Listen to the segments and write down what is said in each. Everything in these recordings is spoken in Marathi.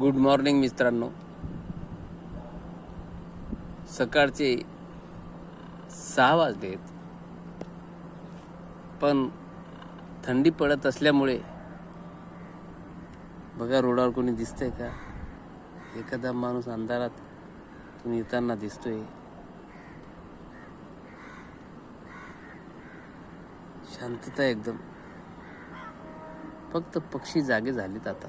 गुड मॉर्निंग मित्रांनो. सकाळचे सहा वाजलेत पण थंडी पडत असल्यामुळे बघा रोडावर कोणी दिसतंय का? एखादा माणूस अंधारात तुम्ही येताना दिसतोय. शांतता एकदम. फक्त पक्षी जागे झालेत आता.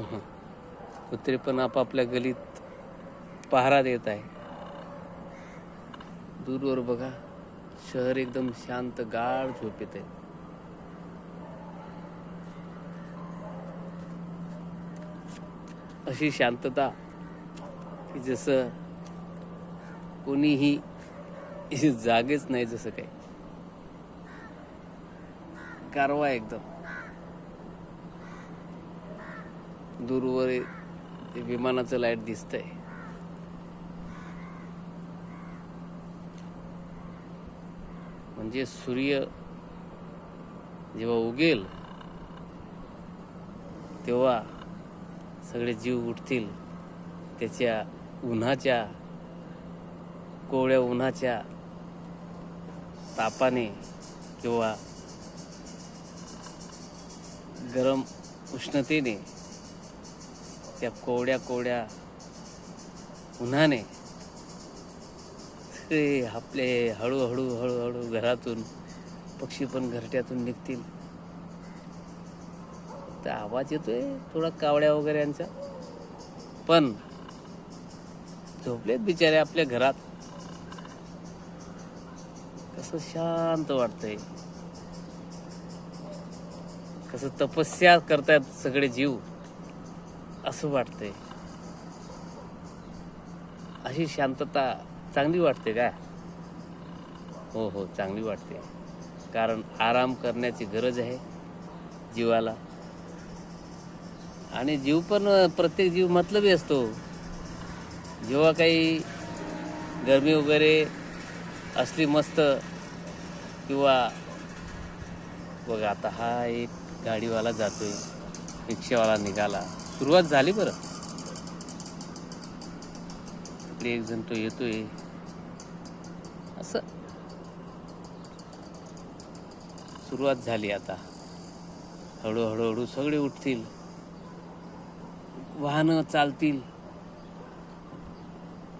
कुत्रे पण आपापल्या गलीत पहारा देत आहे. दूरवर बघा शहर एकदम शांत गाढ झोपेत आहे. अशी शांतता की जसं कोणीही जागेच नाही जसं काही. कारवा एकदम. दूरवर विमानाचं लाइट दिसतंय. म्हणजे सूर्य जेव्हा उगेल तेव्हा सगळे जीव उठतील. त्याच्या उन्हाच्या कोवळ्या उन्हाच्या तापाने किंवा गरम उष्णतेने त्या कोवड्या कोवड्या उन्हाने ते आपले हळूहळू हळूहळू घरातून पक्षी पण घरट्यातून निघतील. तर आवाज येतोय थोडा कावड्या वगैरे यांचा. पण झोपलेत बिचारे आपल्या घरात. कसं शांत वाटतंय. कसं तपस्या करतायत सगळे जीव. असं वाटतंय. अशी शांतता चांगली वाटते का? हो हो चांगली वाटते. कारण आराम करण्याची गरज आहे जीवाला. आणि जीव पण प्रत्येक जीव मतलबी असतो. जेव्हा काही गरमी वगैरे असली मस्त किंवा बघा आता हा एक गाडीवाला जातोय रिक्षावाला निघाला. सुरुवात झाली बरं. इकडे एक जण तो येतोय. असं. सुरुवात झाली आता. हळूहळू हळू सगळे उठतील. वाहनं चालतील.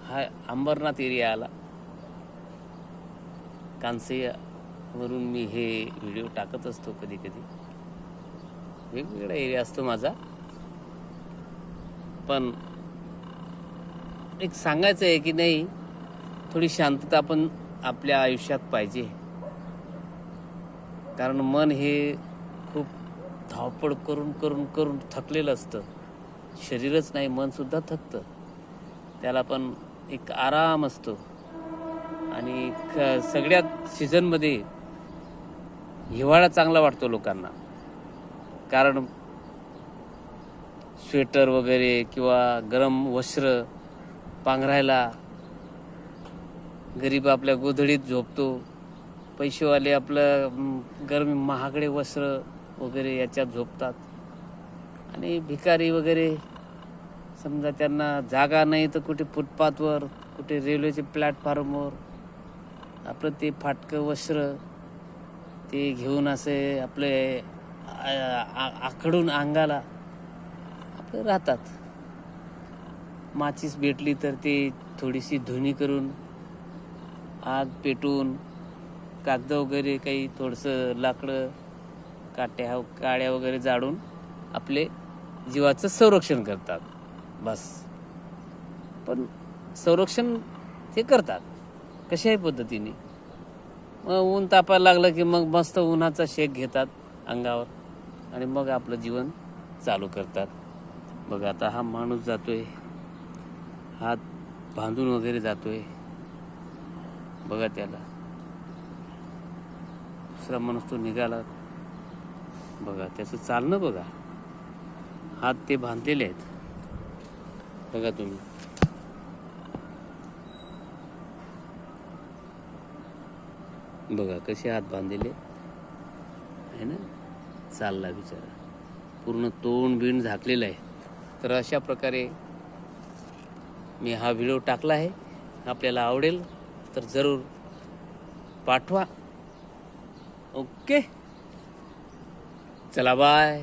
हा अंबरनाथ एरिया आला. कांसेवरून मी हे व्हिडिओ टाकत असतो कधी कधी. वेगवेगळा एरिया असतो माझा. पण एक सांगायचं आहे की नाही थोडी शांतता पण आपल्या आयुष्यात पाहिजे. कारण मन हे खूप धावपळ करून करून करून थकलेलं असतं. शरीरच नाही मनसुद्धा थकतं. त्याला पण एक आराम असतो. आणि ख सगळ्यात सीझनमध्ये हिवाळा चांगला वाटतो लोकांना. कारण स्वेटर वगैरे किंवा गरम वस्त्र पांघरायला गरीब आपल्या गोधडीत झोपतो. पैसेवाले आपलं गरम महागडे वस्त्र वगैरे याच्यात झोपतात. आणि भिकारी वगैरे समजा त्यांना जागा नाही तर कुठे फुटपाथवर कुठे रेल्वेचे प्लॅटफॉर्मवर आपलं ते फाटकं वस्त्र ते घेऊन असे आपले आ- आ- आखडून अंगाला आपलं राहतात. माचीस भेटली तर ते थोडीशी धुनी करून आग पेटून कागद वगैरे काही थोडंसं लाकडं काट्या काड्या वगैरे जाळून आपले जीवाचं संरक्षण करतात. बस. पण संरक्षण ते करतात. कशाही पद्धतीने. मग ऊन तापायला लागलं की मग मस्त उन्हाचा शेक घेतात अंगावर आणि मग आपलं जीवन चालू करतात. बघा आता हा माणूस जातोय. हात बांधून वगैरे जातोय. बघा त्याला. दुसरा माणूस तो निघाला. बघा त्याचं चालणं बघा. हात ते बांधलेले आहेत. बघा तुम्ही. बघा कसे हात बांधलेले आहे ना? चालला बिचारा. पूर्ण तोंड बिंड झाकलेलं आहे. तर अशा प्रकारे मी हा व्हिडिओ टाकला आहे. आपल्याला आवडेल तर जरूर पाठवा. ओके. चला बाय